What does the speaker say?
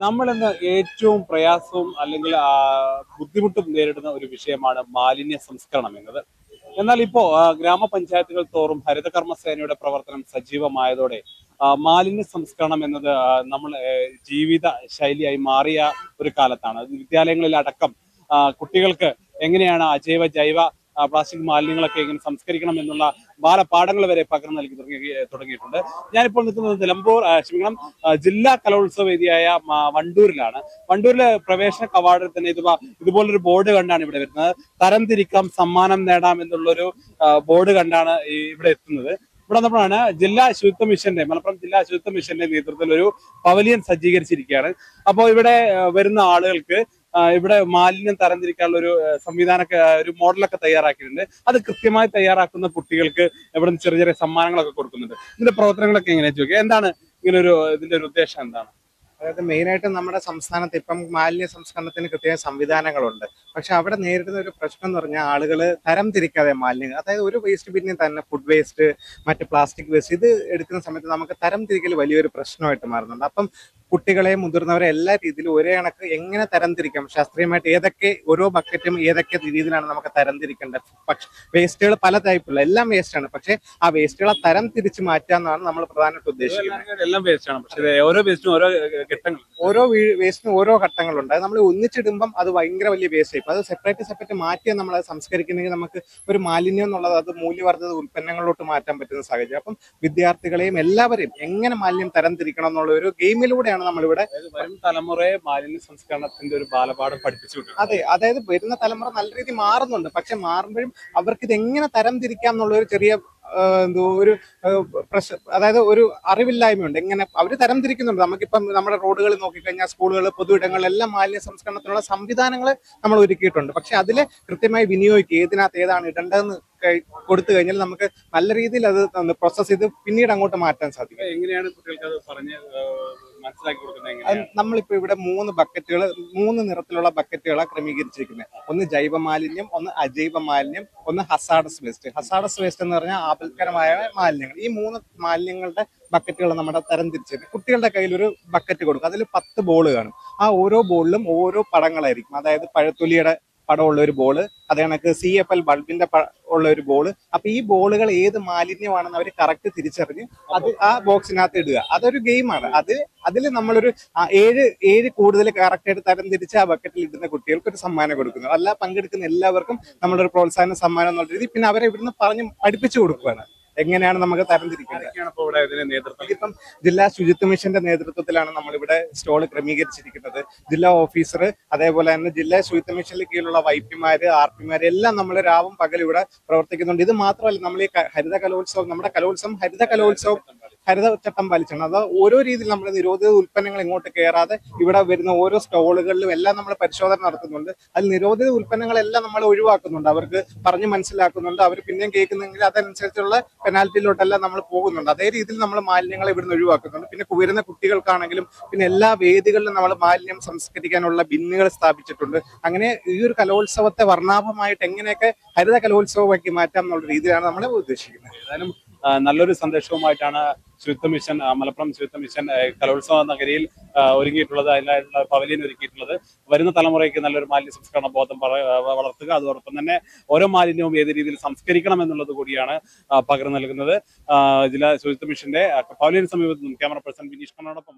നമ്മൾ ഇന്ന് ഏറ്റവും പ്രയാസവും അല്ലെങ്കിൽ ബുദ്ധിമുട്ടും നേരിടുന്ന ഒരു വിഷയമാണ് മാലിന്യ സംസ്കരണം എന്നത്. എന്നാൽ ഇപ്പോ ഗ്രാമപഞ്ചായത്തുകൾ തോറും ഹരിതകർമ്മ സേനയുടെ പ്രവർത്തനം സജീവമായതോടെ മാലിന്യ സംസ്കരണം എന്നത് നമ്മൾ ജീവിത ശൈലിയായി മാറിയ ഒരു കാലത്താണ്. വിദ്യാലയങ്ങളിൽ അടക്കം കുട്ടികൾക്ക് എങ്ങനെയാണ് അജൈവ ജൈവ പ്ലാസ്റ്റിക് മാലിന്യങ്ങളൊക്കെ ഇങ്ങനെ സംസ്കരിക്കണം എന്നുള്ള ബാലപാഠങ്ങൾ വരെ പകർന്നു നൽകി തുടങ്ങി തുടങ്ങിയിട്ടുണ്ട്. ഞാനിപ്പോൾ നിൽക്കുന്നത് നിലമ്പൂർ ക്ഷമിക്കണം ജില്ലാ കലോത്സവ വേദിയായ വണ്ടൂരിലാണ്. വണ്ടൂരിലെ പ്രവേശന കവാടത്തിൽ തന്നെ ഇതുവാ ഇതുപോലൊരു ബോർഡ് കണ്ടാണ് ഇവിടെ വരുന്നത്. തരംതിരിക്കാം സമ്മാനം നേടാം എന്നുള്ളൊരു ബോർഡ് കണ്ടാണ് ഇവിടെ എത്തുന്നത്. ഇവിടെ നമ്മളാണ് ജില്ലാ ശുചിത്വ മിഷന്റെ മലപ്പുറം ജില്ലാ ശുചിത്വ മിഷന്റെ നേതൃത്വത്തിൽ ഒരു പവലിയൻ സജ്ജീകരിച്ചിരിക്കുകയാണ്. അപ്പോൾ ഇവിടെ വരുന്ന ആളുകൾക്ക് ഇവിടെ മാലിന്യം തരംതിരിക്കാനുള്ള ഒരു സംവിധാന ഒരു മോഡലൊക്കെ തയ്യാറാക്കിയിട്ടുണ്ട്. അത് കൃത്യമായി തയ്യാറാക്കുന്ന കുട്ടികൾക്ക് ഇവിടെ ചെറിയ ചെറിയ സമ്മാനങ്ങളൊക്കെ കൊടുക്കുന്നുണ്ട്. ഇതിന്റെ പ്രവർത്തനങ്ങളൊക്കെ എങ്ങനെയാ ചോദിക്കുക? എന്താണ് ഇങ്ങനെ ഒരു ഇതിന്റെ ഒരു ഉദ്ദേശം എന്താണ്? അതായത് മെയിനായിട്ട് നമ്മുടെ സംസ്ഥാനത്ത് ഇപ്പം മാലിന്യ സംസ്കരണത്തിന് കൃത്യമായ സംവിധാനങ്ങളുണ്ട്. പക്ഷെ അവിടെ നേരിടുന്ന ഒരു പ്രശ്നം എന്ന് പറഞ്ഞാൽ ആളുകൾ തരം തിരിക്കാതെ മാലിന്യങ്ങൾ അതായത് ഒരു വേസ്റ്റ് ബിന്നിൽ തന്നെ ഫുഡ് വേസ്റ്റ് മറ്റ് പ്ലാസ്റ്റിക് വേസ്റ്റ് ഇത് എടുക്കുന്ന സമയത്ത് നമുക്ക് തരം തിരിക്കൽ വലിയൊരു പ്രശ്നമായിട്ട് മാറുന്നുണ്ട്. അപ്പം കുട്ടികളെ മുതിർന്നവരെ എല്ലാ രീതിയിലും ഒരേ കണക്ക് എങ്ങനെ തരംതിരിക്കാം? ശാസ്ത്രീയമായിട്ട് ഏതൊക്കെ ഓരോ ബക്കറ്റും ഏതൊക്കെ രീതിയിലാണ് നമുക്ക് തരംതിരിക്കേണ്ടത്? പക്ഷെ വേസ്റ്റുകൾ പല ടൈപ്പുള്ള എല്ലാം വേസ്റ്റാണ് പക്ഷെ ആ വേസ്റ്റുകളെ തരം തിരിച്ചു മാറ്റാന്നാണ് നമ്മൾ പ്രധാനമായിട്ട് ഉദ്ദേശിക്കുന്നത്. എല്ലാം വേസ്റ്റാണ് പക്ഷേ ഓരോ വേസ്റ്റും ഓരോ ഘട്ടങ്ങൾ. ഓരോ വേസ്റ്റിനും ഓരോ ഘട്ടങ്ങളുണ്ട്. അത് നമ്മൾ ഒന്നിച്ചിടുമ്പം അത് ഭയങ്കര വലിയ വേസ്റ്റ് ആയി. അത് സെപ്പറേറ്റ് സെപ്പറേറ്റ് മാറ്റി നമ്മൾ അത് സംസ്കരിക്കുന്നെങ്കിൽ നമുക്ക് ഒരു മാലിന്യം എന്നുള്ളത് അത് മൂല്യവർദ്ധിത ഉൽപ്പന്നങ്ങളിലോട്ട് മാറ്റാൻ പറ്റുന്ന സാഹചര്യം. അപ്പം വിദ്യാർത്ഥികളെയും എല്ലാവരെയും എങ്ങനെ മാലിന്യം തരംതിരിക്കണം എന്നുള്ള ഒരു ഗെയിമിലൂടെയാണ് നമ്മളിവിടെ വരും തലമുറയെ മാലിന്യ സംസ്കരണത്തിന്റെ ഒരു ബാലപാഠം പഠിപ്പിച്ചു അതെ അതായത് വരുന്ന തലമുറ നല്ല രീതിയിൽ മാറുന്നുണ്ട്. പക്ഷെ മാറുമ്പോഴും അവർക്ക് ഇത് എങ്ങനെ തരംതിരിക്കാം എന്നുള്ള ഒരു ചെറിയ എന്തോ ഒരു പ്രശ് അതായത് ഒരു അറിവില്ലായ്മയുണ്ട്. എങ്ങനെ അവർ തരംതിരിക്കുന്നുണ്ട്. നമുക്കിപ്പം നമ്മുടെ റോഡുകളിൽ നോക്കിക്കഴിഞ്ഞാൽ സ്കൂളുകൾ പൊതുയിടങ്ങളിലെല്ലാം മാലിന്യ സംസ്കരണത്തിനുള്ള സംവിധാനങ്ങൾ നമ്മൾ ഒരുക്കിയിട്ടുണ്ട്. പക്ഷെ അതിൽ കൃത്യമായി വിനിയോഗിക്കുക. ഏതിനകത്ത് ഏതാണ് ഇടേണ്ടതെന്ന് കൊടുത്തു കഴിഞ്ഞാൽ നമുക്ക് നല്ല രീതിയിൽ അത് പ്രോസസ്സ് ചെയ്ത് പിന്നീട് അങ്ങോട്ട് മാറ്റാൻ സാധിക്കും. എങ്ങനെയാണ് കുട്ടികൾക്ക് അത് പറഞ്ഞ് മനസ്സിലാക്കി കൊടുക്കുന്നത് നമ്മളിപ്പോ ഇവിടെ മൂന്ന് ബക്കറ്റുകൾ മൂന്ന് നിറത്തിലുള്ള ബക്കറ്റുകളാണ് ക്രമീകരിച്ചിരിക്കുന്നത് ഒന്ന് ജൈവ മാലിന്യം ഒന്ന് അജൈവ മാലിന്യം ഒന്ന് ഹസാഡസ് വേസ്റ്റ്. ഹസാഡസ് വേസ്റ്റ് എന്ന് പറഞ്ഞാൽ ആപൽക്കരമായ മാലിന്യങ്ങൾ. ഈ മൂന്ന് മാലിന്യങ്ങളുടെ ബക്കറ്റുകൾ നമ്മുടെ തരം തിരിച്ചത്. കുട്ടികളുടെ കയ്യിൽ ഒരു ബക്കറ്റ് കൊടുക്കും. അതിൽ പത്ത് ബോൾ കാണും. ആ ഓരോ ബോളിലും ഓരോ പടങ്ങളായിരിക്കും. അതായത് പഴത്തൊലിയുടെ പടമുള്ള ഒരു ബോൾ അത് കണക്ക് സി എഫ് എൽ ബൾബിന്റെ ഉള്ള ഒരു ബോൾ അപ്പൊ ഈ ബോളുകൾ ഏത് മാലിന്യമാണെന്ന് അവർ കറക്റ്റ് തിരിച്ചറിഞ്ഞ് അത് ആ ബോക്സിനകത്ത് ഇടുക. അതൊരു ഗെയിമാണ് അത് അതിൽ നമ്മളൊരു ഏഴ് ഏഴ് കൂടുതൽ കറക്റ്റായിട്ട് തരം തിരിച്ച് ആ ബക്കറ്റിൽ ഇടുന്ന കുട്ടികൾക്ക് ഒരു സമ്മാനം കൊടുക്കുന്നു. അല്ല പങ്കെടുക്കുന്ന എല്ലാവർക്കും നമ്മളൊരു പ്രോത്സാഹന സമ്മാനം എന്നുള്ള രീതി പിന്നെ അവരെ ഇവിടുന്ന് പറഞ്ഞ് പഠിപ്പിച്ചു കൊടുക്കുകയാണ്. എങ്ങനെയാണ് നമുക്ക് തരംതിരിക്കുന്നത് ഇപ്പം ജില്ലാ ശുചിത്വ മിഷന്റെ നേതൃത്വത്തിലാണ് നമ്മളിവിടെ സ്റ്റോൾ ക്രമീകരിച്ചിരിക്കുന്നത്. ജില്ലാ ഓഫീസർ അതേപോലെ തന്നെ ജില്ലാ ശുചിത്വ മിഷനിൽ കീഴിലുള്ള വൈപ്പിമാര് ആർപിമാര് എല്ലാം നമ്മൾ രാവും പകലും ഇവിടെ പ്രവർത്തിക്കുന്നുണ്ട്. ഇത് മാത്രമല്ല നമ്മൾ ഈ ഹരിത കലോത്സവം നമ്മുടെ കലോത്സവം ഹരിത കലോത്സവം ഹരിത ചട്ടം പാലിച്ചാണ്. അത് ഓരോ രീതിയിൽ നമ്മൾ നിരോധിത ഉൽപ്പന്നങ്ങൾ ഇങ്ങോട്ട് കയറാതെ ഇവിടെ വരുന്ന ഓരോ സ്റ്റോളുകളിലും എല്ലാം നമ്മൾ പരിശോധന നടത്തുന്നുണ്ട്. അതിൽ നിരോധിത ഉൽപ്പന്നങ്ങളെല്ലാം നമ്മൾ ഒഴിവാക്കുന്നുണ്ട്. അവർക്ക് പറഞ്ഞ് മനസ്സിലാക്കുന്നുണ്ട്. അവർ പിന്നെയും കേൾക്കുന്നെങ്കിൽ അതനുസരിച്ചുള്ള പെനാൽറ്റിയിലോട്ടെല്ലാം നമ്മൾ പോകുന്നുണ്ട്. അതേ രീതിയിൽ നമ്മൾ മാലിന്യങ്ങളെ ഇവിടുന്ന് ഒഴിവാക്കുന്നുണ്ട്. പിന്നെ വരുന്ന കുട്ടികൾക്കാണെങ്കിലും പിന്നെ എല്ലാ വേദികളിലും നമ്മൾ മാലിന്യം സംസ്കരിക്കാനുള്ള ബിന്നുകൾ സ്ഥാപിച്ചിട്ടുണ്ട്. അങ്ങനെ ഈ ഒരു കലോത്സവത്തെ വർണാഭമായിട്ട് എങ്ങനെയൊക്കെ ഹരിത കലോത്സവമാക്കി മാറ്റാം എന്നുള്ള രീതിയിലാണ് നമ്മൾ ഉദ്ദേശിക്കുന്നത്. ഏതായാലും നല്ലൊരു സന്ദേശവുമായിട്ടാണ് ശുചിത്വ മിഷൻ മലപ്പുറം ശുചിത്വ മിഷൻ കലോത്സവ നഗരിയിൽ ഒരുങ്ങിയിട്ടുള്ളത് അതിനായിട്ടുള്ള പവലിയൻ ഒരുക്കിയിട്ടുള്ളത്. വരുന്ന തലമുറയ്ക്ക് നല്ലൊരു മാലിന്യ സംസ്കരണ ബോധം വളർത്തുക. അതോടൊപ്പം തന്നെ ഓരോ മാലിന്യവും ഏത് രീതിയിൽ സംസ്കരിക്കണം എന്നുള്ളത് കൂടിയാണ് പകർന്നു നൽകുന്നത്. ജില്ലാ ശുചിത്വ മിഷന്റെ പവലിയൻ സമീപത്ത് നിന്നും ക്യാമറ പേഴ്സൺ ബിനീഷ് കണ്ണോടൊപ്പം